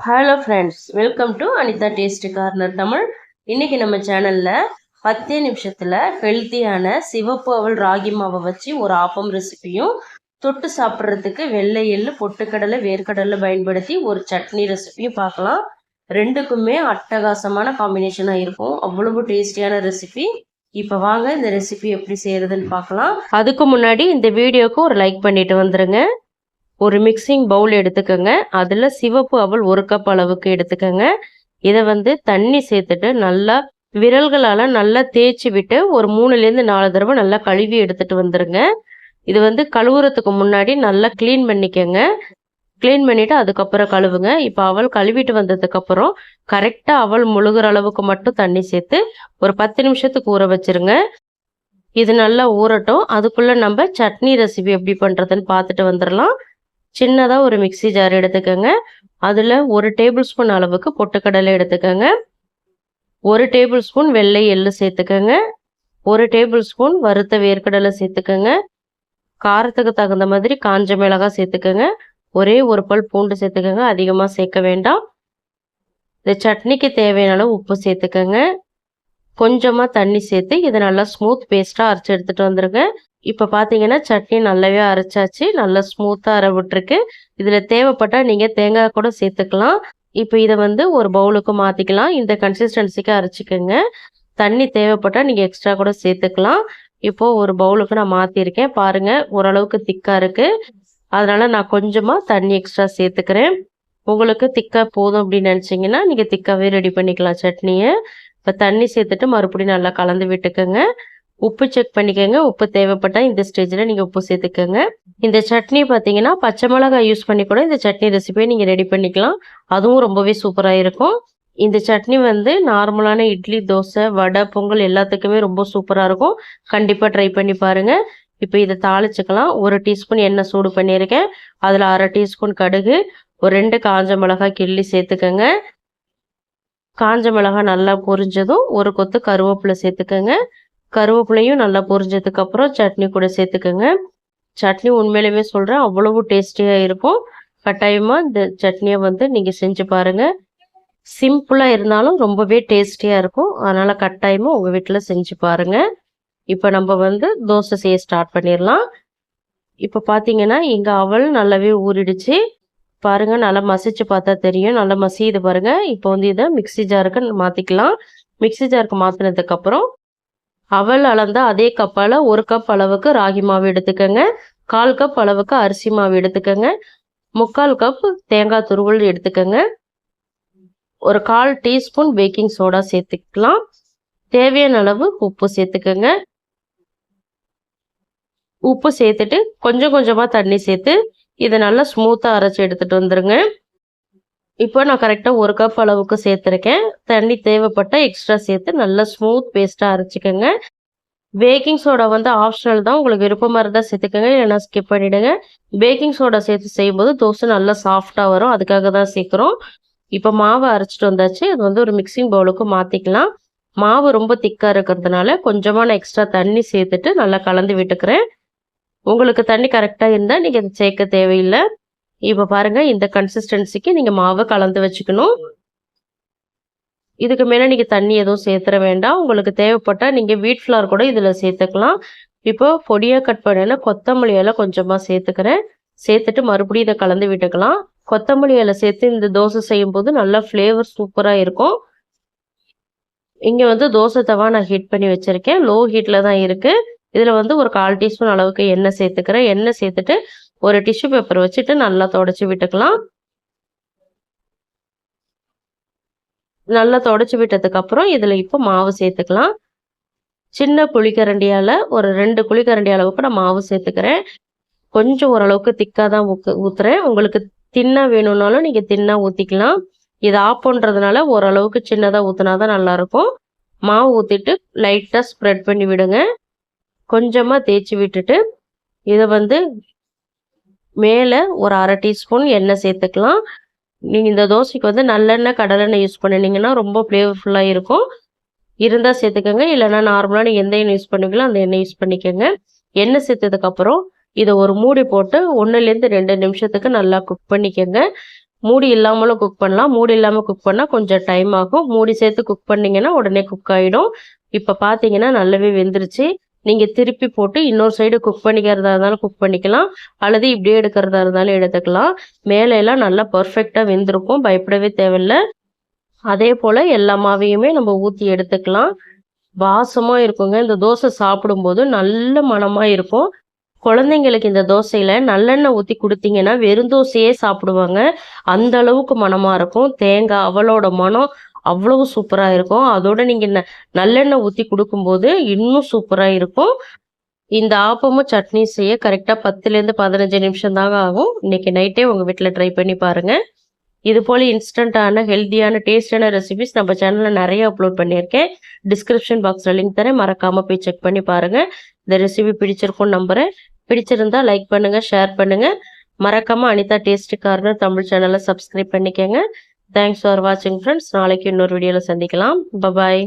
Hello friends welcome to Anitha taste corner Tamil இன்றைக்கி நம்ம சேனலில் பத்தே நிமிஷத்தில் ஹெல்த்தியான சிவப்பு அவல் ராகி மாவை வச்சு ஒரு ஆப்பம் ரெசிபியும் தொட்டு சாப்பிட்றதுக்கு வெள்ளை எள்ளு பொட்டுக்கடலை வேர்க்கடலை பயன்படுத்தி ஒரு சட்னி ரெசிபியும் பார்க்கலாம். ரெண்டுக்குமே அட்டகாசமான காம்பினேஷனாக இருக்கும். அவ்வளவு டேஸ்டியான ரெசிபி இப்போ வாங்க இந்த ரெசிபி எப்படி செய்கிறதுன்னு பார்க்கலாம். அதுக்கு முன்னாடி இந்த வீடியோக்கு ஒரு லைக் பண்ணிட்டு வந்துடுங்க ஒரு மிக்சிங் பவுல் எடுத்துக்கோங்க. அதில் சிவப்பு அவல் ஒரு கப் அளவுக்கு எடுத்துக்கோங்க. இதை வந்து தண்ணி சேர்த்துட்டு நல்லா விரல்களால் நல்லா தேய்ச்சி விட்டு ஒரு மூணுலேருந்து நாலு தடவை நல்லா கழுவி எடுத்துகிட்டு வந்துடுங்க இது வந்து கழுவுறதுக்கு முன்னாடி நல்லா க்ளீன் பண்ணிக்கோங்க. க்ளீன் பண்ணிவிட்டு அதுக்கப்புறம் கழுவுங்க. இப்போ அவள் கழுவிட்டு வந்ததுக்கப்புறம் கரெக்டாக அவள் முழுகிற அளவுக்கு மட்டும் தண்ணி சேர்த்து ஒரு பத்து நிமிஷத்துக்கு ஊற வச்சிருங்க. இது நல்லா ஊறட்டும். அதுக்குள்ளே நம்ம சட்னி ரெசிபி எப்படி பண்ணுறதுன்னு பார்த்துட்டு வந்துடலாம் சின்னதாக ஒரு மிக்சி ஜார் எடுத்துக்கோங்க. அதில் ஒரு டேபிள் ஸ்பூன் அளவுக்கு பொட்டுக்கடலை எடுத்துக்கோங்க. ஒரு டேபிள் ஸ்பூன் வெள்ளை எள்ளு சேர்த்துக்கோங்க. ஒரு டேபிள் ஸ்பூன் வறுத்த வேர்க்கடலை சேர்த்துக்கோங்க. காரத்துக்கு தகுந்த மாதிரி காஞ்ச மிளகாய் சேர்த்துக்கோங்க. ஒரே ஒரு பல் பூண்டு சேர்த்துக்கோங்க. அதிகமாக சேர்க்க வேண்டாம். இந்த சட்னிக்கு தேவையான அளவு உப்பு சேர்த்துக்கோங்க. கொஞ்சமாக தண்ணி சேர்த்து இதை நல்லா ஸ்மூத் பேஸ்ட்டாக அரைச்சி எடுத்துகிட்டு வந்துருங்க. இப்போ பார்த்தீங்கன்னா சட்னி நல்லாவே அரைச்சாச்சு நல்லா ஸ்மூத்தாக அரைவிட்டுருக்கு இதில் தேவைப்பட்டால் நீங்கள் தேங்காய் கூட சேர்த்துக்கலாம். இப்போ இதை வந்து ஒரு பவுலுக்கு மாற்றிக்கலாம் இந்த கன்சிஸ்டன்சிக்கு அரைச்சிக்கோங்க. தண்ணி தேவைப்பட்டால் நீங்கள் எக்ஸ்ட்ரா கூட சேர்த்துக்கலாம். இப்போது ஒரு பவுலுக்கு நான் மாற்றிருக்கேன் பாருங்கள் ஓரளவுக்கு திக்காக இருக்குது அதனால் நான் கொஞ்சமாக தண்ணி எக்ஸ்ட்ரா சேர்த்துக்கிறேன். உங்களுக்கு திக்காக போதும் அப்படின்னு நினச்சிங்கன்னா நீங்கள் திக்காகவே ரெடி பண்ணிக்கலாம் சட்னியை. இப்போ தண்ணி சேர்த்துட்டு மறுபடியும் நல்லா கலந்து விட்டுக்கோங்க. உப்பு செக் பண்ணிக்கோங்க. உப்பு தேவைப்பட்டால் இந்த ஸ்டேஜில் நீங்கள் உப்பு சேர்த்துக்கோங்க. இந்த சட்னி பார்த்தீங்கன்னா பச்சை மிளகாய் யூஸ் பண்ணி கூட இந்த சட்னி ரெசிபியை நீங்கள் ரெடி பண்ணிக்கலாம். அதுவும் ரொம்பவே சூப்பராக இருக்கும். இந்த சட்னி வந்து நார்மலான இட்லி தோசை வடை பொங்கல் எல்லாத்துக்குமே ரொம்ப சூப்பராக இருக்கும். கண்டிப்பாக ட்ரை பண்ணி பாருங்கள் இப்போ இதை தாளிச்சுக்கலாம். ஒரு டீஸ்பூன் எண்ணெய் சூடு பண்ணியிருக்கேன். அதில் அரை டீஸ்பூன் கடுகு ஒரு ரெண்டு காஞ்ச மிளகாய் கிள்ளி சேர்த்துக்கோங்க. காஞ்ச மிளகாய் நல்லா பொரிஞ்சதும் ஒரு கொத்து கருவேப்பிலை சேர்த்துக்கோங்க. கருவேப்பிலையும் நல்லா பொரிஞ்சதுக்கப்புறம் சட்னி கூட சேர்த்துக்கோங்க. சட்னி உண்மையிலுமே சொல்கிறேன் அவ்வளவு டேஸ்டியாக இருக்கும். கட்டாயமாக இந்த சட்னியை வந்து நீங்கள் செஞ்சு பாருங்கள் சிம்பிளாக இருந்தாலும் ரொம்பவே டேஸ்டியாக இருக்கும். அதனால் கட்டாயமாக உங்கள் வீட்டில் செஞ்சு பாருங்கள் இப்போ நம்ம வந்து தோசை செய்ய ஸ்டார்ட் பண்ணிடலாம். இப்போ பார்த்தீங்கன்னா இங்கே அவள் நல்லாவே ஊறிடுச்சு. பாருங்கள் நல்லா மசிச்சு பார்த்தா தெரியும். நல்லா மசியுது பாருங்கள் இப்போ வந்து இதை மிக்சி ஜாருக்கு மாற்றிக்கலாம் மிக்சி ஜாருக்கு மாற்றினதுக்கப்புறம் அவள் அளந்த அதே கப்பால் ஒரு கப் அளவுக்கு ராகி மாவு எடுத்துக்கோங்க. கால் கப் அளவுக்கு அரிசி மாவு எடுத்துக்கோங்க. முக்கால் கப் தேங்காய் துருவல் எடுத்துக்கோங்க. ஒரு கால் டீஸ்பூன் பேக்கிங் சோடா சேர்த்துக்கலாம். தேவையான அளவு உப்பு சேர்த்துக்கோங்க. உப்பு சேர்த்துட்டு கொஞ்சம் கொஞ்சமாக தண்ணி சேர்த்து இதை நல்லா ஸ்மூத்தாக அரைச்சி எடுத்துகிட்டு வந்துடுங்க இப்போ நான் கரெக்டாக ஒரு கப் அளவுக்கு சேர்த்துருக்கேன். தண்ணி தேவைப்பட்டால் எக்ஸ்ட்ரா சேர்த்து நல்லா ஸ்மூத் பேஸ்ட்டாக அரைச்சிக்கோங்க. பேக்கிங் சோடா வந்து ஆப்ஷனல் தான். உங்களுக்கு விருப்பமாக இருந்தால் சேர்த்துக்கோங்க. இல்லைனா ஸ்கிப் பண்ணிவிடுங்க பேக்கிங் சோடா சேர்த்து செய்யும்போது தோசை நல்லா சாஃப்டாக வரும். அதுக்காக தான் சேர்க்குறோம். இப்போ மாவை அரைச்சிட்டு வந்தாச்சு. அது வந்து ஒரு மிக்சிங் பவுலுக்கு மாற்றிக்கலாம் மாவு ரொம்ப திக்காக இருக்கிறதுனால கொஞ்சமாக நான் எக்ஸ்ட்ரா தண்ணி சேர்த்துட்டு நல்லா கலந்து விட்டுக்கிறேன். உங்களுக்கு தண்ணி கரெக்டாக இருந்தால் நீங்கள் இதை சேர்க்க தேவையில்லை. இப்போ பாருங்க இந்த கன்சிஸ்டன்சிக்கு நீங்கள் மாவை கலந்து வச்சுக்கணும். இதுக்கு மேலே நீங்கள் தண்ணி எதுவும் சேர்த்துற வேண்டாம். உங்களுக்கு தேவைப்பட்டால் நீங்கள் வீட் ஃப்ளவர் கூட இதில் சேர்த்துக்கலாம். இப்போ பொடியாக கட் பண்ணல கொத்தமல்லி இலை கொஞ்சமாக சேர்த்துக்கிறேன். சேர்த்துட்டு மறுபடியும் இதை கலந்து விட்டுக்கலாம். கொத்தமல்லி இலை சேர்த்து இந்த தோசை செய்யும்போது நல்லா ஃப்ளேவர் சூப்பராக இருக்கும். இங்கே வந்து தோசை தவா நான் ஹீட் பண்ணி வச்சுருக்கேன். லோ ஹீட்டில் தான் இருக்குது இதில் வந்து ஒரு கால் டீஸ்பூன் அளவுக்கு எண்ணெய் சேர்த்துக்கிறேன். எண்ணெய் சேர்த்துட்டு ஒரு டிஷ்யூ பேப்பர் வச்சுட்டு நல்லா தொடச்சி விட்டுக்கலாம். நல்லா தொடச்சி விட்டதுக்கப்புறம் இதில் இப்போ மாவு சேர்த்துக்கலாம். சின்ன குழிக்கரண்டியால் ஒரு ரெண்டு குழிக்கரண்டி அளவுக்கு நான் மாவு சேர்த்துக்கிறேன். கொஞ்சம் ஓரளவுக்கு திக்காக தான் ஊக்கு ஊற்றுறேன் உங்களுக்கு தின்னாக வேணும்னாலும் நீங்கள் தின்னாக ஊற்றிக்கலாம் இது ஆஃப் பண்ணுறதுனால ஓரளவுக்கு சின்னதாக ஊற்றினா தான் நல்லாயிருக்கும். மாவு ஊற்றிட்டு லைட்டாக ஸ்ப்ரெட் பண்ணி விடுங்க. கொஞ்சமாக தேய்ச்சி விட்டுட்டு இதை வந்து மேலே ஒரு அரை டீஸ்பூன் எண்ணெய் சேர்த்துக்கலாம். நீங்கள் இந்த தோசைக்கு வந்து நல்லெண்ணெய் கடலெண்ணெய் யூஸ் பண்ணினீங்கன்னா ரொம்ப ஃப்ளேவர்ஃபுல்லாக இருக்கும். இருந்தால் சேர்த்துக்கோங்க. இல்லைனா நார்மலாக நீங்கள் எந்த எண்ணெய் யூஸ் பண்ணுவீங்களோ அந்த எண்ணெய் யூஸ் பண்ணிக்கோங்க. எண்ணெய் சேர்த்ததுக்கப்புறம் இதை ஒரு மூடி போட்டு ஒன்றுலேருந்து ரெண்டு நிமிஷத்துக்கு நல்லா குக் பண்ணிக்கோங்க. மூடி இல்லாமலும் குக் பண்ணலாம். மூடி இல்லாமல் குக் பண்ணால் கொஞ்சம் டைம் ஆகும். மூடி சேர்த்து குக் பண்ணிங்கன்னா உடனே குக் ஆகிடும் இப்போ பார்த்தீங்கன்னா நல்லாவே வெந்துருச்சு. நீங்கள் திருப்பி போட்டு இன்னொரு சைடு குக் பண்ணிக்கிறதா இருந்தாலும் குக் பண்ணிக்கலாம். அல்லது இப்படியே எடுக்கிறதா இருந்தாலும் எடுத்துக்கலாம். மேலே எல்லாம் நல்லா பர்ஃபெக்டாக வெந்திருக்கும். பயப்படவே தேவையில்லை. அதே போல் எல்லா மாவையுமே நம்ம ஊற்றி எடுத்துக்கலாம். வாசமாக இருக்குங்க. இந்த தோசை சாப்பிடும்போது நல்ல மணமாக இருக்கும். குழந்தைங்களுக்கு இந்த தோசையில் நல்லெண்ணெய் ஊற்றி கொடுத்தீங்கன்னா வெறும் தோசையே சாப்பிடுவாங்க. அந்த அளவுக்கு மணமாக இருக்கும். தேங்காய் அவளோட மனம் அவ்வளவு சூப்பராக இருக்கும். அதோட நீங்கள் ந நல்லெண்ணெய் ஊற்றி கொடுக்கும்போது இன்னும் சூப்பராக இருக்கும். இந்த ஆப்பமும் சட்னி செய்ய கரெக்டாக பத்துலேருந்து பதினஞ்சு நிமிஷம் தாங்க ஆகும். இன்னைக்கு நைட்டே உங்கள் வீட்டில் ட்ரை பண்ணி பாருங்கள் இது போல் இன்ஸ்டண்ட்டான ஹெல்த்தியான டேஸ்டான ரெசிபிஸ் நம்ம சேனலில் நிறைய அப்லோட் பண்ணியிருக்கேன். டிஸ்கிரிப்ஷன் பாக்ஸில் லிங்க் தரேன். மறக்காமல் போய் செக் பண்ணி பாருங்கள் இந்த ரெசிபி பிடிச்சிருக்கும் நம்புகிறேன் பிடிச்சிருந்தா லைக் பண்ணுங்கள் ஷேர் பண்ணுங்கள் மறக்காமல் அனிதா டேஸ்ட் கார்னர் தமிழ் சேனலை சப்ஸ்கிரைப் பண்ணிக்கோங்க. தேங்க்ஸ் ஃபார் வாட்சிங் ஃப்ரெண்ட்ஸ் நாளைக்கு இன்னொரு வீடியோவில் சந்திக்கலாம். பபாய்